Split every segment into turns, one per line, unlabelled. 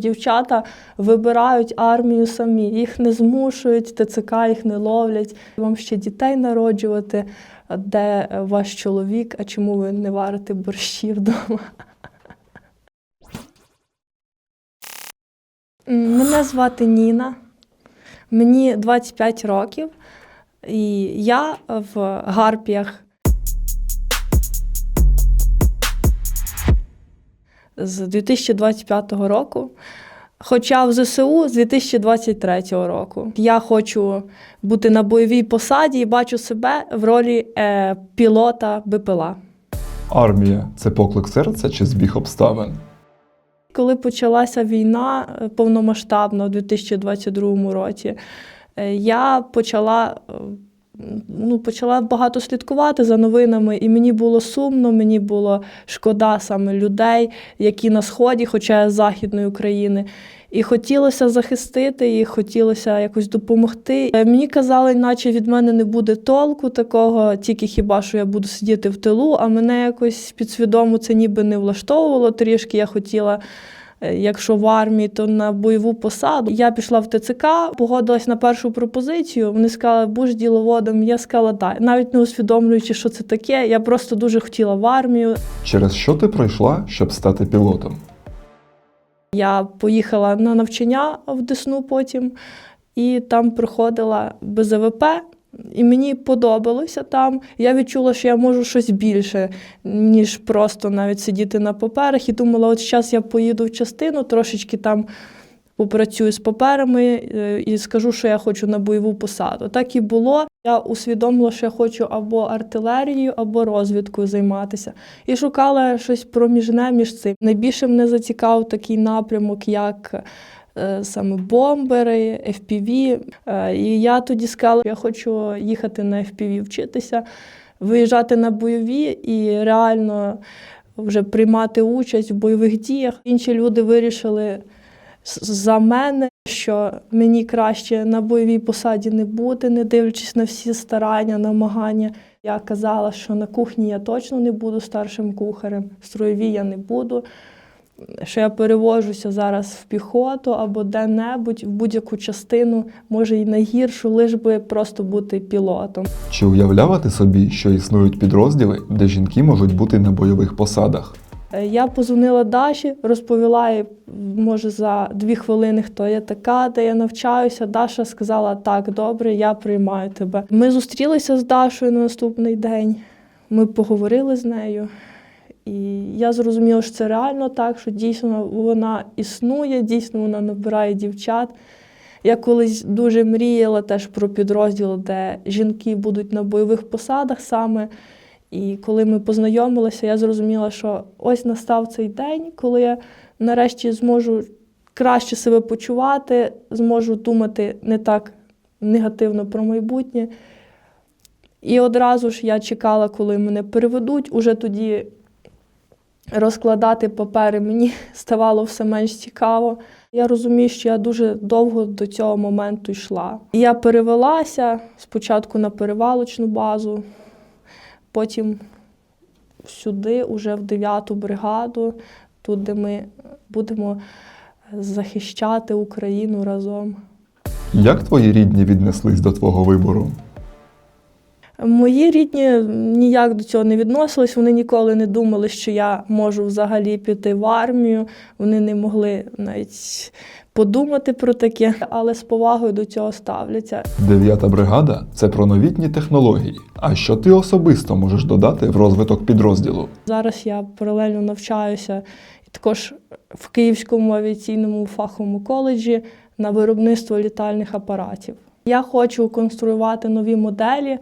Дівчата вибирають армію самі, їх не змушують, ТЦК їх не ловлять. Вам ще дітей народжувати. Де ваш чоловік? А чому ви не варите борщі вдома? Мене звати Ніна, мені 25 років, і я в Гарпіях з 2025 року. Хоча в ЗСУ з 2023 року. Я хочу бути на бойовій посаді і бачу себе в ролі е, пілота БПЛА.
Армія це поклик серця чи збіг обставин?
Коли почалася війна е, повномасштабно у 2022 році, е, я почала, е, ну, почала багато слідкувати за новинами, і мені було сумно, мені було шкода саме людей, які на сході, хоча я з Західної України. І хотілося захистити їх, хотілося якось допомогти. Е, Мені казали, наче від мене не буде толку такого, тільки хіба що я буду сидіти в тилу, а мене якось підсвідомо це ніби не влаштовувало трішки. Я хотіла. Е, Якщо в армії, то на бойову посаду. Я пішла в ТЦК, погодилась на першу пропозицію. Вони сказали, будь діловодом. Я сказала, так, навіть не усвідомлюючи, що це таке. Я просто дуже хотіла в армію.
Через що ти пройшла, щоб стати пілотом?
Я поїхала на навчання в Десну потім, і там проходила БЗВП, і мені подобалося там. Я відчула, що я можу щось більше, ніж просто навіть сидіти на паперах. І думала, от зараз я поїду в частину, трошечки там попрацюю з паперами е, і скажу, що я хочу на бойову посаду. Так і було. Я усвідомила, що я хочу або артилерією, або розвідкою займатися. І шукала щось проміжне між цим. Найбільше мене зацікавив такий напрямок, як саме бомбери, FPV. Е, І я тоді сказала, я хочу їхати на FPV вчитися, виїжджати на бойові і реально вже приймати участь в бойових діях. Інші люди вирішили за мене, що мені краще на бойовій посаді не бути, не дивлячись на всі старання, намагання. Я казала, що на кухні я точно не буду старшим кухарем, в строєвій я не буду. Що я перевожуся зараз в піхоту або де-небудь, в будь-яку частину, може і найгіршу, лиш би просто бути пілотом.
Чи уявляла ти собі, що існують підрозділи, де жінки можуть бути на бойових посадах?
Е, Я позвонила Даші, розповіла їй, може, за дві хвилини, хто я така, де я навчаюся. Даша сказала: так, добре, я приймаю тебе. Ми зустрілися з Дашою на наступний день. Ми поговорили з нею, і я зрозуміла, що це реально так, що дійсно вона існує, дійсно вона набирає дівчат. Я колись дуже мріяла теж про підрозділ, де жінки будуть на бойових посадах саме. І коли ми познайомилися, я зрозуміла, що ось настав цей день, коли я нарешті зможу краще себе почувати, зможу думати не так негативно про майбутнє. І одразу ж я чекала, коли мене переведуть. Уже тоді розкладати папери мені ставало все менш цікаво. Я розумію, що я дуже довго до цього моменту йшла. Я перевелася спочатку на перевалочну базу, потім сюди, уже в 9-ту бригаду, тут, де ми будемо захищати Україну разом.
Як твої рідні віднеслись до твого вибору?
Мої рідні ніяк до цього не відносились. Вони ніколи не думали, що я можу взагалі піти в армію. Вони не могли навіть подумати про таке, але з повагою до цього ставляться.
Дев'ята бригада це про новітні технології. А що ти особисто можеш додати в розвиток підрозділу?
Зараз я паралельно навчаюся також в Київському авіаційному фаховому коледжі на виробництво літальних апаратів. Я хочу конструювати нові моделі,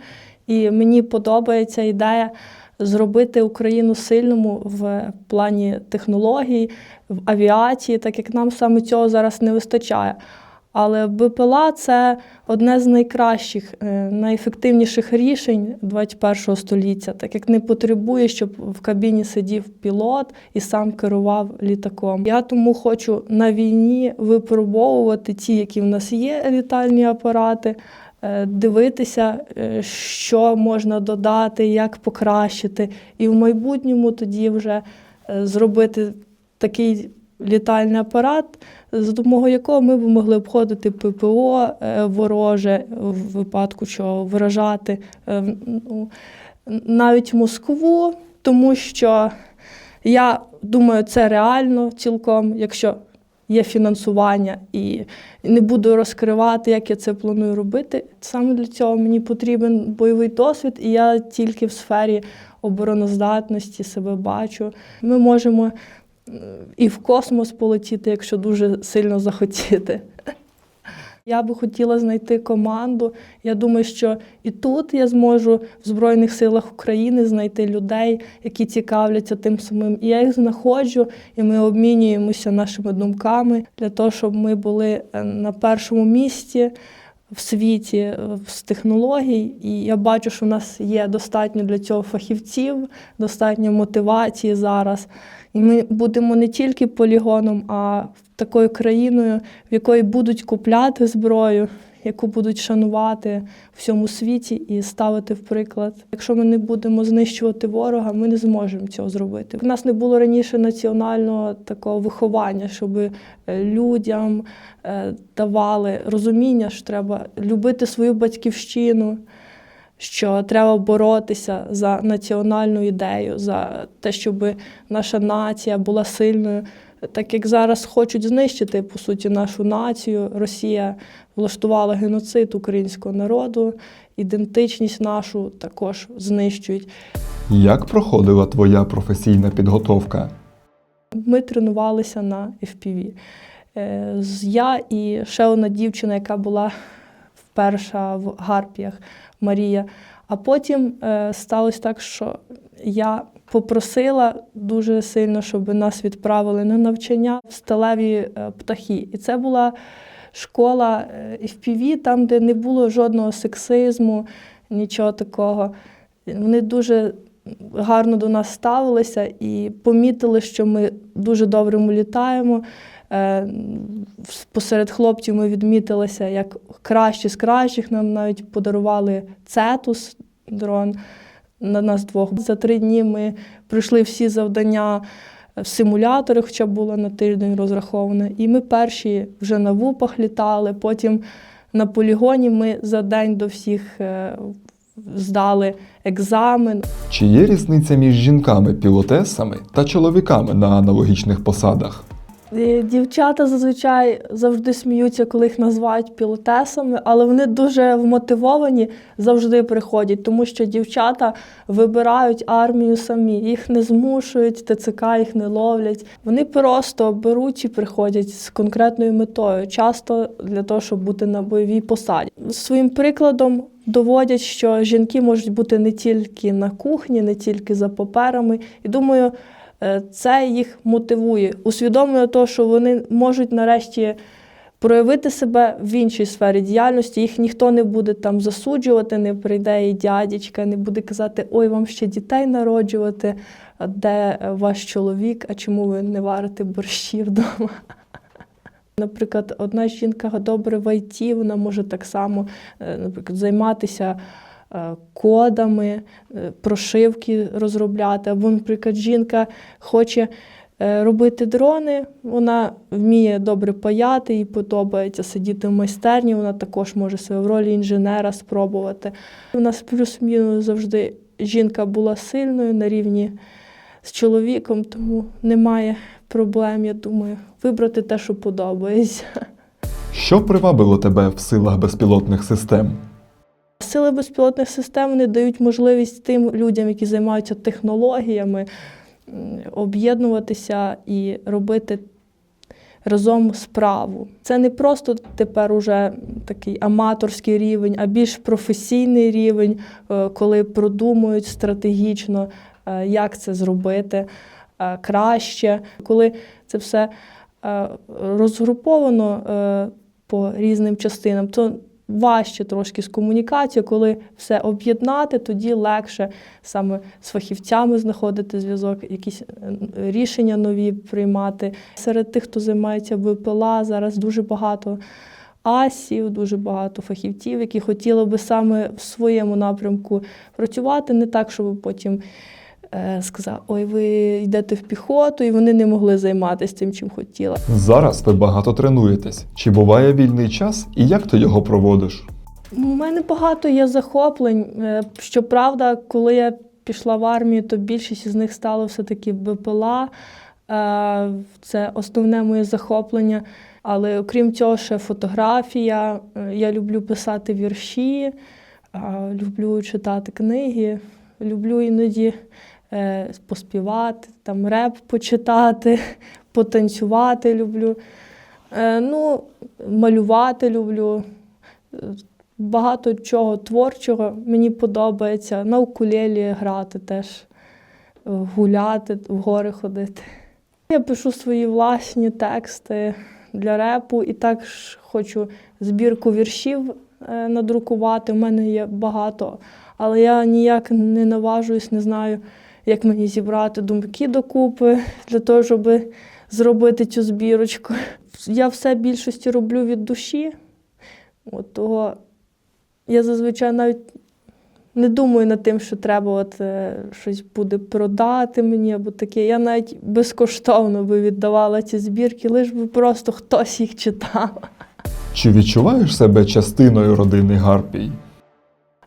і мені подобається ідея зробити Україну сильному в плані технологій, в авіації, так як нам саме цього зараз не вистачає. Але БПЛА це одне з найкращих, е, найефективніших рішень 21 століття, так як не потребує, щоб в кабіні сидів пілот і сам керував літаком. Я тому хочу на війні випробовувати ті, які в нас є літальні апарати, дивитися, е, що можна додати, як покращити, і в майбутньому тоді вже е, зробити такий літальний апарат, за допомогою якого ми б могли обходити ППО е, вороже в випадку чого виражати е, ну, навіть Москву, тому що я думаю, це реально цілком, якщо є фінансування, і не буду розкривати, як я це планую робити. Саме для цього мені потрібен бойовий досвід, і я тільки в сфері обороноздатності себе бачу. Ми можемо і в космос полетіти, якщо дуже сильно захотіти. Я би хотіла знайти команду. Я думаю, що і тут я зможу в Збройних силах України знайти людей, які цікавляться тим самим. І я їх знаходжу, і ми обмінюємося нашими думками для того, щоб ми були е, на першому місці в світі е, з технологій. І я бачу, що в нас є достатньо для цього фахівців, достатньо мотивації зараз. І ми будемо не тільки полігоном, а такою країною, в якої будуть купляти зброю, яку будуть шанувати в всьому світі і ставити в приклад. Якщо ми не будемо знищувати ворога, ми не зможемо цього зробити. У нас не було раніше національного такого виховання, щоб е, людям е, давали розуміння, що треба любити свою батьківщину. Що треба боротися за національну ідею, за те, щоб наша нація була сильною. Так як зараз хочуть знищити по суті нашу націю, Росія влаштувала геноцид українського народу, ідентичність нашу також знищують.
Як проходила твоя професійна підготовка?
Ми тренувалися на FPV. Е, Я і ще одна дівчина, яка була вперша в Гарпіях, Марія. А потім е, сталося так, що я попросила дуже сильно, щоб нас відправили на навчання в сталеві е, птахи. І це була школа е, FPV, там, де не було жодного сексизму, нічого такого. Вони дуже гарно до нас ставилися і помітили, що ми дуже добре літаємо. Е, Посеред хлопців ми відмітилися як кращі з кращих. Нам навіть подарували цетус дрон на нас двох. За три дні ми пройшли всі завдання в симулятори, хоча було на тиждень розраховано. І ми перші вже на вупах літали. Потім на полігоні ми за день до всіх е, здали екзамен.
Чи є різниця між жінками-пілотесами та чоловіками на аналогічних посадах?
Е, Дівчата зазвичай завжди сміються, коли їх називають пілотесами, але вони дуже вмотивовані завжди приходять, тому що дівчата вибирають армію самі, їх не змушують, ТЦК їх не ловлять. Вони просто беруть і приходять з конкретною метою, часто для того, щоб бути на бойовій посаді. Своїм прикладом доводять, що жінки можуть бути не тільки на кухні, не тільки за паперами. І думаю, це їх мотивує. Усвідомлює того, що вони можуть нарешті проявити себе в іншій сфері діяльності. Їх ніхто не буде там засуджувати, не прийде і дядечка, не буде казати, ой, вам ще дітей народжувати, де ваш чоловік, а чому ви не варите борщі вдома. Наприклад, одна жінка добре в ІТ, вона може так само е, наприклад, займатися е, кодами, е, прошивки розробляти. Або, наприклад, жінка хоче е, робити дрони, вона вміє добре паяти, їй подобається сидіти в майстерні, вона також може себе в ролі інженера спробувати. У нас плюс-мінус завжди жінка була сильною на рівні з чоловіком, тому немає проблем, я думаю, вибрати те, що подобається.
Що привабило тебе в силах безпілотних систем?
Сили безпілотних систем вони дають можливість тим людям, які займаються технологіями, об'єднуватися і робити разом справу. Це не просто тепер уже такий аматорський рівень, а більш професійний рівень, е, коли продумують стратегічно, е, як це зробити е, краще, коли це все розгруповано по різним частинам, то важче трошки з комунікацією, коли все об'єднати, тоді легше саме з фахівцями знаходити зв'язок, якісь е, рішення нові приймати. Серед тих, хто займається БПЛА, зараз дуже багато асів, дуже багато фахівців, які хотіли би саме в своєму напрямку працювати, не так, щоб потім сказав: Ой, ви йдете в піхоту, і вони не могли займатися тим, чим хотіла.
Зараз ви багато тренуєтесь. Чи буває вільний час і як ти його проводиш?
У мене багато є захоплень. Е, Щоправда, коли я пішла в армію, то більшість із них стало все-таки БПЛА. Е, Це основне моє захоплення. Але окрім цього, ще фотографія. Е, Я люблю писати вірші, е, люблю читати книги, люблю іноді е, поспівати, там реп почитати, потанцювати люблю. Е, Ну, малювати люблю. Е, Багато чого творчого мені подобається. На укулелі грати теж, е, гуляти, в гори ходити. Я пишу свої власні тексти для репу і також хочу збірку віршів е, надрукувати. У мене є багато, але я ніяк не наважуюсь, не знаю, як мені зібрати думки докупи для того, щоб зробити цю збірочку. Я все більшості роблю від душі. От того я зазвичай навіть не думаю над тим, що треба от, е, щось буде продати мені або таке. Я навіть безкоштовно би віддавала ці збірки, лиш би просто хтось їх читав.
Чи відчуваєш себе частиною родини Гарпій?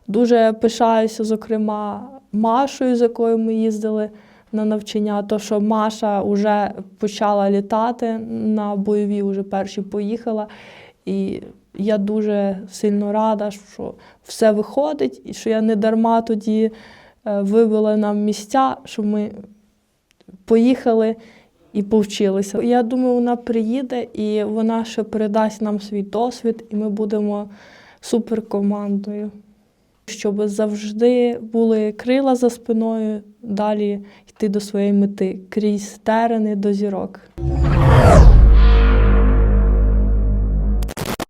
Дуже пишаюся, зокрема, Машою, з якою ми їздили на навчання. То, що Маша вже почала літати на бойові, вже перші поїхала. І я дуже сильно рада, що все виходить, і що я не дарма тоді е, вибила нам місця, що ми поїхали і повчилися. Я думаю, вона приїде і вона ще передасть нам свій досвід, і ми будемо суперкомандою щоб завжди були крила за спиною, далі йти до своєї мети крізь терени до зірок.